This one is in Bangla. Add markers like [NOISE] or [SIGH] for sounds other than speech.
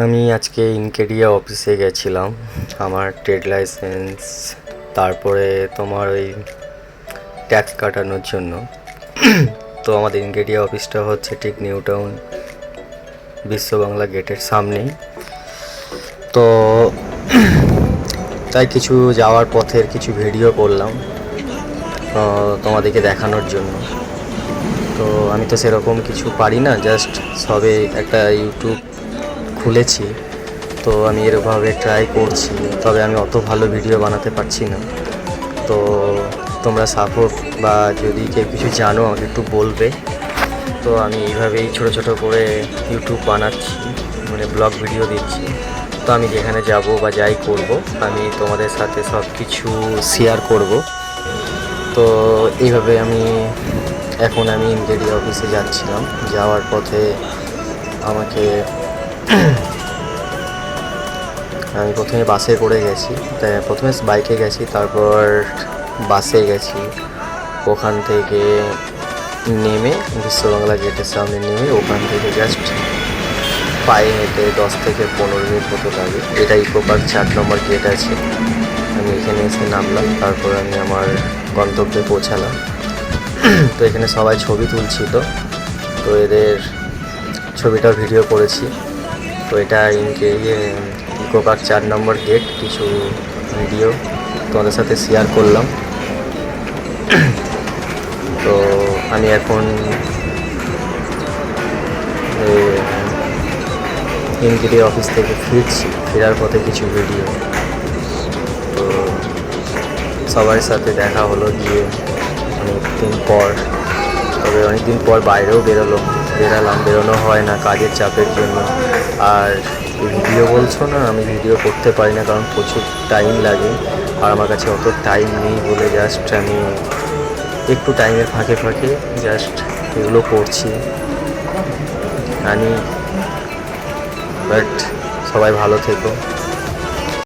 আমি আজকে ইনকেরিয়া অফিসে গেছিলাম, আমার ট্রেড লাইসেন্স তারপরে তোমার ওই ট্যাক্স কাটানোর জন্য। তো আমাদের ইনকেরিয়া অফিসটা হচ্ছে ঠিক নিউ টাউন বিশ্ব বাংলা গেটের সামনেই। তো তাই কিছু যাওয়ার পথের কিছু ভিডিও করলাম তোমাদেরকে দেখানোর জন্য। তো আমি তো সেরকম কিছু পারি না জাস্ট সবে একটা ইউটিউব খুলেছি তো আমি এরভাবে ট্রাই করছি, তবে আমি অত ভালো ভিডিও বানাতে পারছি না। তো তোমরা সাপোর্ট বা যদি কেউ কিছু জানো, আমাকে একটু বলবে। তো আমি এইভাবেই ছোট ছোট করে ইউটিউব বানাচ্ছি মানে ব্লগ ভিডিও দিচ্ছি। তো আমি যেখানে যাব বা যাই করব, আমি তোমাদের সাথে সব কিছু শেয়ার করব। তো এইভাবে আমি এখন আমি ইনগেডি অফিসে যাচ্ছিলাম। যাওয়ার পথে আমাকে [COUGHS] আমি প্রথমে বাসে করে গেছি প্রথমে বাইকে গেছি, তারপর বাসে গেছি। ওখান থেকে নেমে বিশ্ববাংলা গেটের সামনে নেমে ওখান থেকে জাস্ট পায়ে হেঁটে দশ থেকে পনেরো মিনিট মতো লাগে। এটা ইকো পার্ক চার নম্বর গেট আছে। আমি এখানে এসে নামলাম, তারপর আমি আমার গন্তব্যে পৌঁছালাম। [COUGHS] তো এখানে সবাই ছবি তুলছিল। তো এদের ছবিটাও ভিডিও করেছি। তো এটা ইনকে ইয়ে ইকো পার্ক চার নম্বর গেট কিছু ভিডিও তোমাদের সাথে শেয়ার করলাম। তো আমি এখন ইনকিরি অফিস থেকে ফিরছি, ফেরার পথে কিছু ভিডিও। তো সবার সাথে দেখা হলো গিয়ে অনেকদিন পর, তবে অনেকদিন পর বাইরেও বেরোলো। বেরালাম বেরোনো হয় না কাজের চাপের জন্য। আর ভিডিও বলছো না, আমি ভিডিও করতে পারি না কারণ প্রচুর টাইম লাগে। আর আমার কাছে অত টাইম নেই বলে জাস্ট আমি একটু টাইমের ফাঁকে ফাঁকে জাস্ট এগুলো করছি। আমি বাট সবাই ভালো থেকো।